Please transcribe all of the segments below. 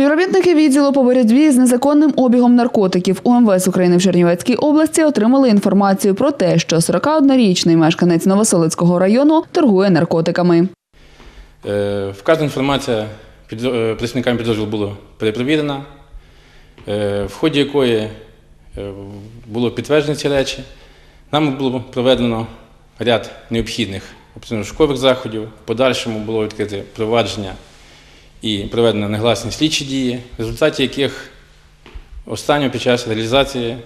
Співробітники відділу по боротьбі з незаконним обігом наркотиків УМВС України в Чернівецькій області отримали інформацію про те, що 41-річний мешканець Новоселицького району торгує наркотиками. Е, Вказана інформація під, е, працівниками підрозділу була перепровірена, е, в ході якої було підтверджені ці речі. Нам було проведено ряд необхідних оперативно-шукових заходів. В подальшому було відкрите провадження і проведено негласні слідчі дії, в результаті яких останнього під час реалізації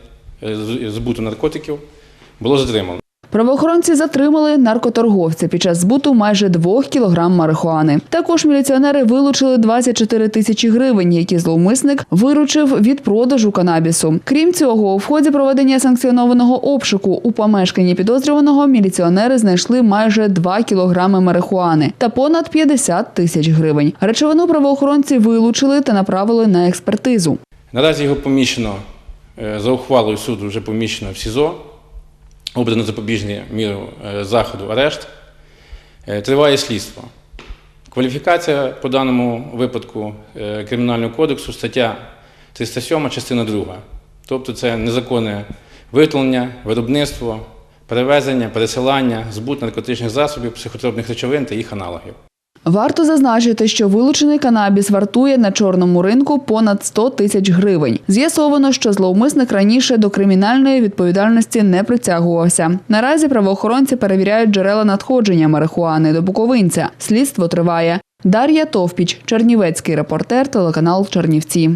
е, збуту наркотиків було затримано. Правоохоронці затримали наркоторговця під час збуту майже двох кілограм марихуани. Також міліціонери вилучили 24 тисячі гривень, які зловмисник виручив від продажу канабісу. Крім цього, у ході проведення санкціонованого обшуку у помешканні підозрюваного міліціонери знайшли майже 2 кілограми марихуани та понад 50 тисяч гривень. Речовину правоохоронці вилучили та направили на експертизу. Наразі його поміщено е, за ухвалою суду вже поміщено в СІЗО, обрано запобіжні міру е, заходу арешт. Е, Триває слідство. Кваліфікація по даному випадку е, Кримінального кодексу стаття 307, частина 2. Тобто це незаконне виготовлення, виробництво, перевезення, пересилання, збут наркотичних засобів, психотропних речовин та їх аналогів. Варто зазначити, що вилучений канабіс вартує на чорному ринку понад 100 тисяч гривень. З'ясовано, що зловмисник раніше до кримінальної відповідальності не притягувався. Наразі правоохоронці перевіряють джерела надходження марихуани до буковинця. Слідство триває. Дар'я Товпіч, Чернівецький репортер, телеканал Чернівці.